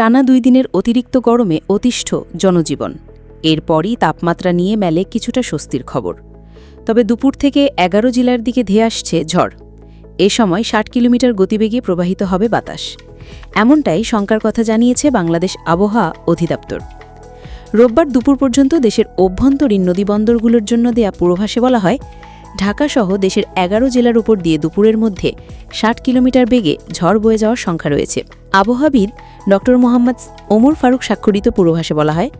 টানা দুই দিনের অতিরিক্ত গরমে অতিষ্ঠ জনজীবন। এরপরই তাপমাত্রা নিয়ে মেলে কিছুটা স্বস্তির খবর। তবে দুপুর থেকে এগারো জেলার দিকে ধেয়ে আসছে ঝড়। এ সময় ষাট কিলোমিটার গতিবেগে প্রবাহিত হবে বাতাস। এমনটাই শঙ্কার কথা জানিয়েছে বাংলাদেশ আবহাওয়া অধিদপ্তর। রোববার দুপুর পর্যন্ত দেশের অভ্যন্তরীণ নদীবন্দরগুলোর জন্য দেয়া পূর্বাভাসে বলা হয়, ঢাকাসহ দেশের এগারো জেলার উপর দিয়ে দুপুরের মধ্যে ষাট কিলোমিটার বেগে ঝড় বয়ে যাওয়ার সংখ্যা রয়েছে। আবহাওয়াবিদ ড মোহাম্মদ ওমর ফারুক স্বাক্ষরিত পূর্বাভাসে বলা হয়,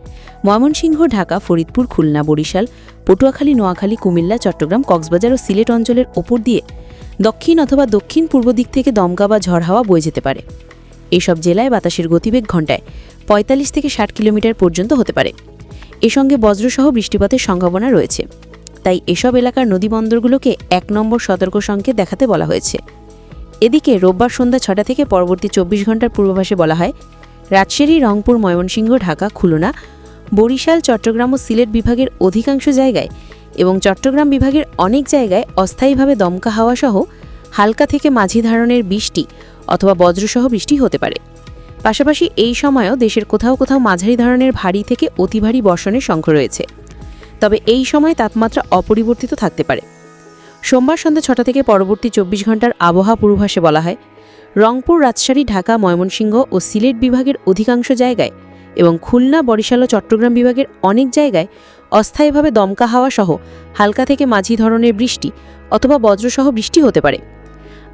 ময়মনসিংহ, ঢাকা, ফরিদপুর, খুলনা, বরিশাল, পটুয়াখালী, নোয়াখালী, কুমিল্লা, চট্টগ্রাম, কক্সবাজার ও সিলেট অঞ্চলের ওপর দিয়ে দক্ষিণ অথবা দক্ষিণ পূর্ব দিক থেকে দমকা বা ঝড় হাওয়া বয়ে যেতে পারে। এসব জেলায় বাতাসের গতিবেগ ঘণ্টায় ৪৫ থেকে ষাট কিলোমিটার পর্যন্ত হতে পারে। এ সঙ্গে বজ্রসহ বৃষ্টিপাতের সম্ভাবনা রয়েছে। তাই এসব এলাকার নদীবন্দরগুলোকে এক নম্বর সতর্ক সংকেত দেখাতে বলা হয়েছে। এদিকে রোববার সন্ধ্যা ছটা থেকে পরবর্তী চব্বিশ ঘণ্টার পূর্বাভাসে বলা হয়, রাজশাহী, রংপুর, ময়মনসিংহ, ঢাকা, খুলনা, বরিশাল, চট্টগ্রাম ও সিলেট বিভাগের অধিকাংশ জায়গায় এবং চট্টগ্রাম বিভাগের অনেক জায়গায় অস্থায়ীভাবে দমকা হাওয়া সহ হালকা থেকে মাঝি ধরনের বৃষ্টি অথবা বজ্রসহ বৃষ্টি হতে পারে। পাশাপাশি এই সময়ও দেশের কোথাও কোথাও মাঝারি ধরনের ভারী থেকে অতি ভারী বর্ষণের সংখ্যা রয়েছে। তবে এই সময় তাপমাত্রা অপরিবর্তিত থাকতে পারে। সোমবার সন্ধ্যা ছটা থেকে পরবর্তী চব্বিশ ঘণ্টার আবহাওয়া পূর্বাভাসে বলা হয়। রংপুর, রাজশাহী, ঢাকা, ময়মনসিংহ ও সিলেট বিভাগের অধিকাংশ জায়গায় এবং খুলনা, বরিশাল ও চট্টগ্রাম বিভাগের অনেক জায়গায় অস্থায়ীভাবে দমকা হাওয়া সহ হালকা থেকে মাঝি ধরনের বৃষ্টি অথবা বজ্রসহ বৃষ্টি হতে পারে।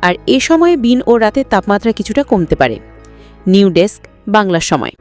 আর এ সময়ে দিন ও রাতের তাপমাত্রা কিছুটা কমতে পারে। নিউ ডেস্ক বাংলার সময়।